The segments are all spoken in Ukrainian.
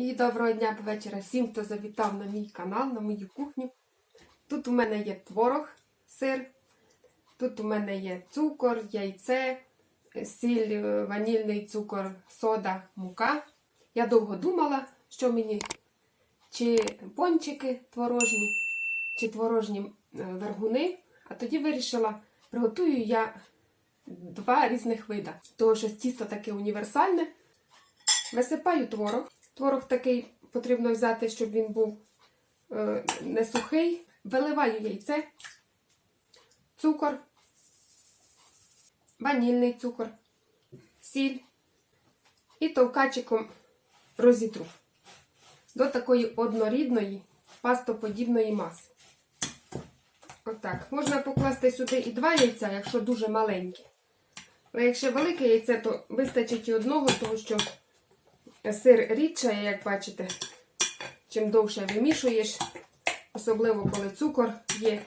І доброго дня вечора всім, хто завітав на мій канал, на мою кухню. Тут у мене є творог, сир, тут у мене є цукор, яйце, сіль, ванільний цукор, сода, мука. Я довго думала, що мені чи пончики творожні, чи творожні е, вергуни. А тоді вирішила, приготую я два різних вида. Того, що тісто таке універсальне. Висипаю творог. Творог такий потрібно взяти, щоб він був е, не сухий. Виливаю яйце, цукор, ванільний цукор, сіль і товкачиком розітру до такої однорідної пастоподібної маси. Отак. Можна покласти сюди і два яйця, якщо дуже маленькі. Але якщо велике яйце, то вистачить і одного, тому що сир рідшає, як бачите, чим довше вимішуєш, особливо коли цукор є,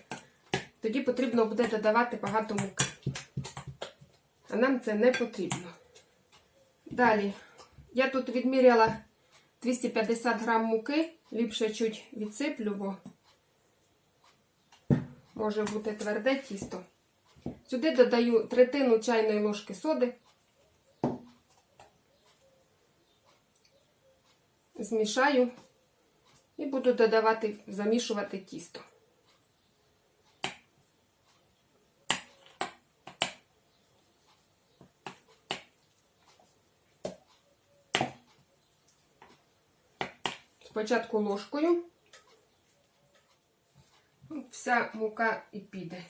тоді потрібно буде додавати багато муки. А нам це не потрібно. Далі, я тут відміряла 250 грам муки, ліпше чуть відсиплю, бо може бути тверде тісто. Сюди додаю третину чайної ложки соди. Змішаю і буду додавати, замішувати тісто. Спочатку ложкою. Вся мука і піде.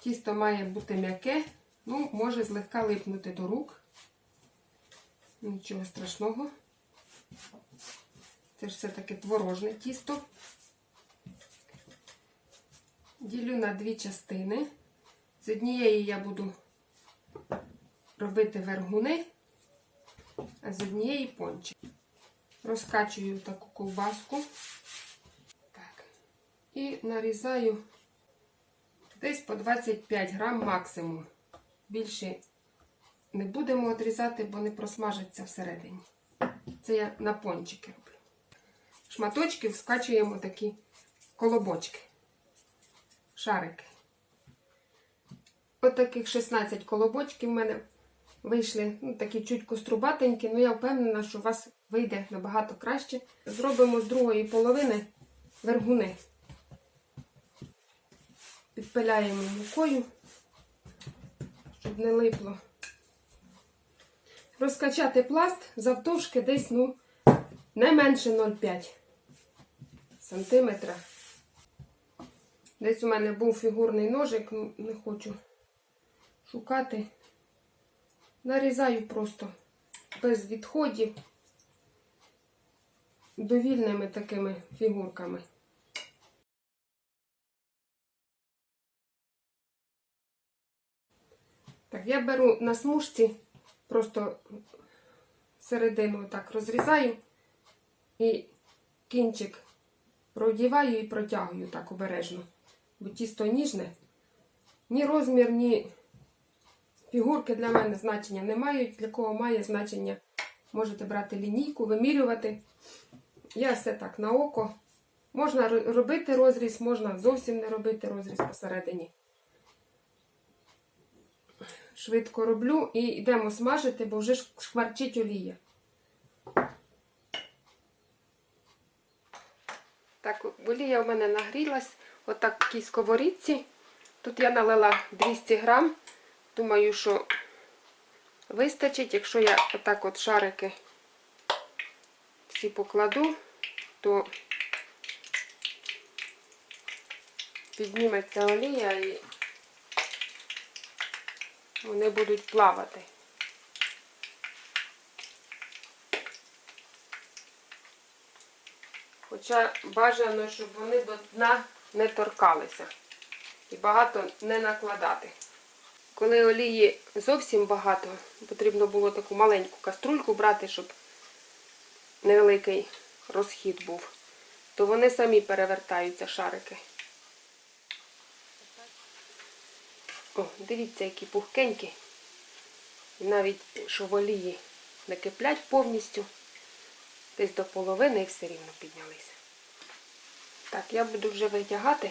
Тісто має бути м'яке, ну, може злегка липнути до рук. Нічого страшного. Це ж все-таки творожне тісто. Ділю на дві частини. З однієї я буду робити вергуни, а з однієї пончик. Розкачую таку ковбаску. Так. І нарізаю десь по 25 грам максимум. Більше не будемо відрізати, бо не просмажиться всередині. Це я на пончики роблю. Шматочки скачуємо такі колобочки, шарики. От таких 16 колобочків в мене вийшли ну, такі чуть кострубатенькі, але я впевнена, що у вас вийде набагато краще. Зробимо з другої половини вергуни. Підпиляємо мукою, щоб не липло. Розкачати пласт завтовшки десь, ну, не менше 0,5 сантиметра. Десь у мене був фігурний ножик, не хочу шукати. Нарізаю просто без відходів довільними такими фігурками. Так, я беру на смужці, просто середину так розрізаю і кінчик продіваю і протягую так обережно, бо тісто ніжне. Ні розмір, ні фігурки для мене значення не мають. Для кого має значення, можете брати лінійку, вимірювати. Я все так на око. Можна робити розріз, можна зовсім не робити розріз посередині. Швидко роблю і йдемо смажити, бо вже шкварчить олія. Так, олія в мене нагрілась. Отак в такій сковорідці. Тут я налила 200 грам. Думаю, що вистачить, якщо я отак от шарики всі покладу, то підніметься олія і вони будуть плавати. Хоча бажано, щоб вони до дна не торкалися і багато не накладати. Коли олії зовсім багато, потрібно було таку маленьку каструльку брати, щоб невеликий розхід був, то вони самі перевертаються шарики. О, дивіться, які пухкенькі. Навіть що в олії не киплять повністю, десь до половини і все рівно піднялися. Так, я буду вже витягати.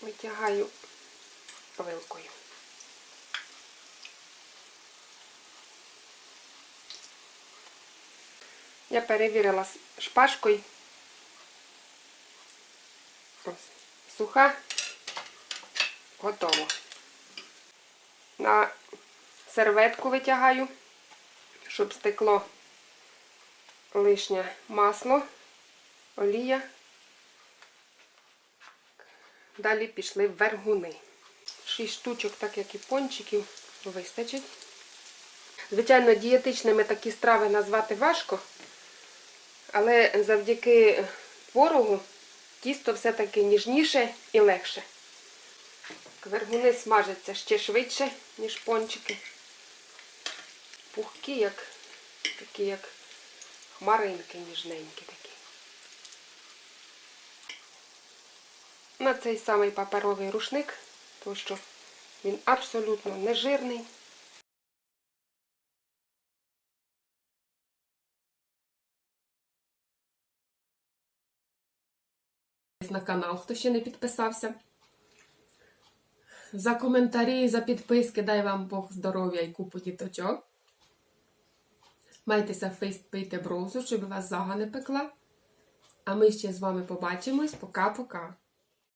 Витягаю вилкою. Я перевірила шпажкою. Суха, готово. На серветку витягаю, щоб стекло лишнє масло, олія. Далі пішли вергуни. Шість штучок, так як і пончиків, вистачить. Звичайно, дієтичними такі страви назвати важко, але завдяки творогу тісто все-таки ніжніше і легше. Вергуни смажаться ще швидше, ніж пончики. Пухкі, як такі, як хмаринки ніжненькі такі. На цей самий паперовий рушник, тому що він абсолютно не жирний. На канал, хто ще не підписався. За коментарі, за підписки, дай вам Бог здоров'я і купу діточок. Майтеся фейст, пийте брозу, щоб вас зага не пекла. А ми ще з вами побачимось. Пока-пока.